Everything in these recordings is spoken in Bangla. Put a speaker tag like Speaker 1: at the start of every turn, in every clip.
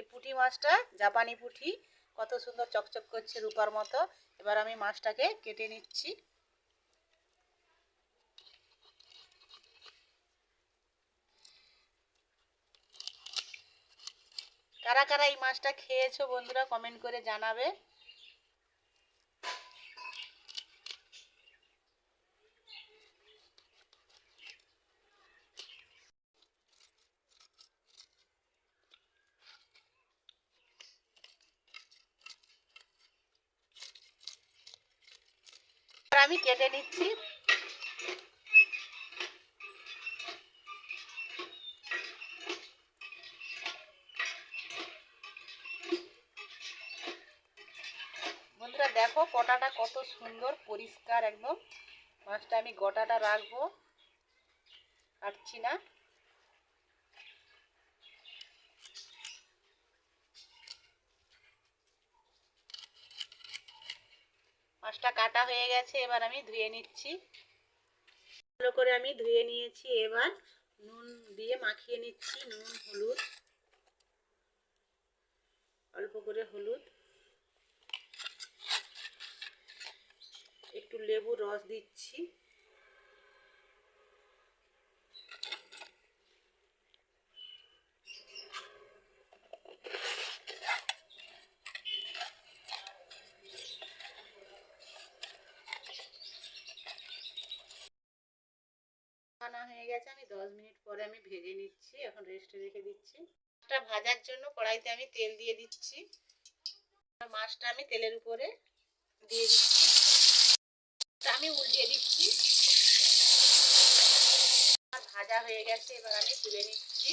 Speaker 1: এই পুঁটি মাছটা, জাপানি পুঁটি, কত সুন্দর চকচক করছে রূপার মতো। এবার আমি মাছটাকে কেটে নিচ্ছি। কারা কারা এই মাছটা খেয়েছো বন্ধুরা কমেন্ট করে জানাবে। আমি কেটে নিচ্ছি। বন্ধুরা, দেখো কটাটা কত সুন্দর, পরিষ্কার একদম। মাছটা আমি গোটাটা রাখব। কাটছি না। মাছটা কাটা হয়ে গেছে, এবার আমি ধুয়ে নিচ্ছি। ভালো করে আমি ধুয়ে নিয়েছি, এবার নুন দিয়ে মাখিয়ে নিচ্ছি, নুন, হলুদ, অল্প করে হলুদ। একটু লেবু রস দিচ্ছি। আনা হয়ে গেছে, আমি দশ মিনিট পরে আমি ভেজে নিচ্ছি, এখন রেস্টে রেখে দিচ্ছি। মাছটা ভাজার জন্য কড়াইতে আমি তেল দিয়ে দিচ্ছি। মাছটা আমি তেলের উপরে দিয়ে দিচ্ছি। আমি উল্টিয়ে দিচ্ছি। ভাজা হয়ে গেছে, এবার আমি তুলে নিচ্ছি।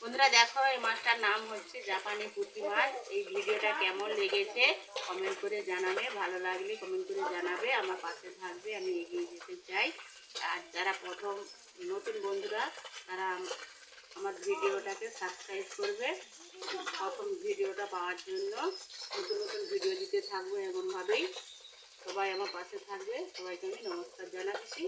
Speaker 1: বন্ধুরা দেখো, এই মাছটার নাম হচ্ছে জাপানি পুঁটি মাছ। এই ভিডিওটা কেমন লেগেছে কমেন্ট করে জানাবে, ভালো লাগলে কমেন্ট করে জানাবে, আমার পাশে থাকবে, আমি এগিয়ে যেতে চাই। আর যারা প্রথম, নতুন বন্ধুরা, তারা আমার ভিডিওটাকে সাবস্ক্রাইব করবে। প্রথম ভিডিওটা পাওয়ার জন্য নতুন নতুন ভিডিও দিতে থাকব এমনভাবেই। সবাই আমার পাশে থাকবে, সবাইকে আমি নমস্কার জানাচ্ছি।